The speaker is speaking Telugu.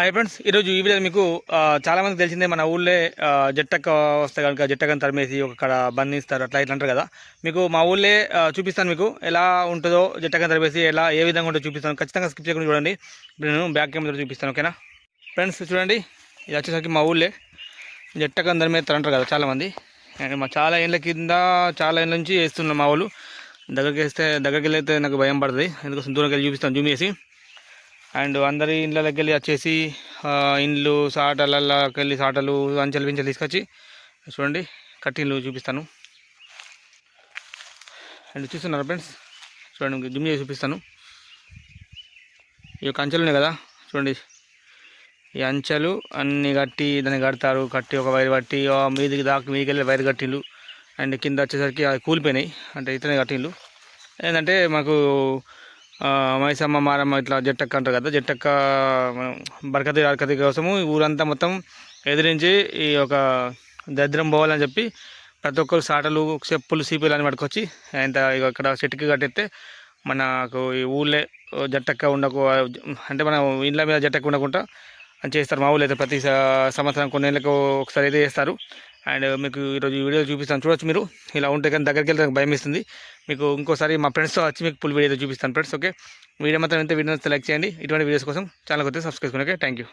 హాయ్ ఫ్రెండ్స్ ఈరోజు ఈ వీడియో మీకు చాలామందికి తెలిసిందే మన ఊళ్ళో ఆ, జట్టక్క వస్తే కనుక జట్టకని తరిమేసి ఒక బంధిస్తారు అట్లా ఇట్లా అంటారు కదా. మీకు మా ఊళ్ళో చూపిస్తాను మీకు ఎలా ఉంటుందో జట్టకని తరిమేసి ఎలా ఏ విధంగా ఉంటుందో చూపిస్తాను. ఖచ్చితంగా స్కిప్ చేయకుండా చూడండి. ఇప్పుడు నేను బ్యాక్ కెమెరా చూపిస్తాను ఓకేనా ఫ్రెండ్స్ చూడండి. ఇది వచ్చేసరికి మా ఊళ్ళో. జట్టకని తరిమేస్తారు అంటారు కదా చాలామంది అండ్ మా చాలా ఏళ్ళ కింద చాలా ఏళ్ళ నుంచి వేస్తున్నాం మా వాళ్ళు దగ్గరికి వేస్తే దగ్గరికి వెళ్ళితే నాకు భయం పడుతుంది. ఎందుకోసం దూరంకి వెళ్ళి చూపిస్తాను జూమ్ చేసి. అండ్ అందరి ఇండ్లకి వెళ్ళి వచ్చేసి ఇండ్లు సాటలకి వెళ్ళి సాటలు అంచెలు పించెలు తీసుకొచ్చి చూడండి కట్టిన్లు చూపిస్తాను. అండ్ చూస్తున్నారు ఫ్రెండ్స్? చూడండి జిమ్ చేసి చూపిస్తాను. ఈ యొక్క అంచెలు ఉన్నాయి కదా చూడండి. ఈ అంచెలు అన్నీ కట్టి దాన్ని కడతారు. కట్టి ఒక వైర్ కట్టి మీదికి దాకా మీదికి వెళ్ళి వైర్ కట్టిండ్లు. అండ్ కింద వచ్చేసరికి అవి కూలిపోయినాయి. అంటే ఇతనే కట్టిండ్లు. ఏంటంటే మాకు మైసమ్మ మారమ్మ ఇట్లా జట్టక్క అంటారు కదా జట్టక్క బరకతి అరకతి కోసము ఈ ఊరంతా మొత్తం ఎదిరించి ఈ ఒక దరిద్రం పోవాలని చెప్పి ప్రతి ఒక్కరు సాటలు చెప్పులు సీపీలు అని పట్టుకొచ్చి ఇంత ఇక్కడ చెట్టుకి కట్టిస్తే మనకు ఈ ఊళ్ళే జట్టక్క ఉండకు అంటే మన ఇండ్ల మీద జట్టక్క ఉండకుండా చేస్తారు మా ఊళ్ళో అయితే ప్రతి సంవత్సరం కొన్నేళ్ళకు ఒకసారి అయితే చేస్తారు. అండ్ మీకు ఈరోజు వీడియో చూపిస్తాను. చూడొచ్చు మీరు. ఇలా ఉంటే కానీ దగ్గరికి వెళ్తే నాకు భయం ఇస్తుంది మీకు ఇంకోసారి మా ఫ్రెండ్స్తో వచ్చి మీకు ఫుల్ వీడియో చూపిస్తాను ఫ్రెండ్స్ ఓకే? వీడియో మాత్రం ఎంత వీడియో లైక్ చేయండి. ఇటువంటి వీడియోస్ కోసం ఛానల్ కొద్దిగా సబ్స్క్రైబ్ ఓకే? Thank you.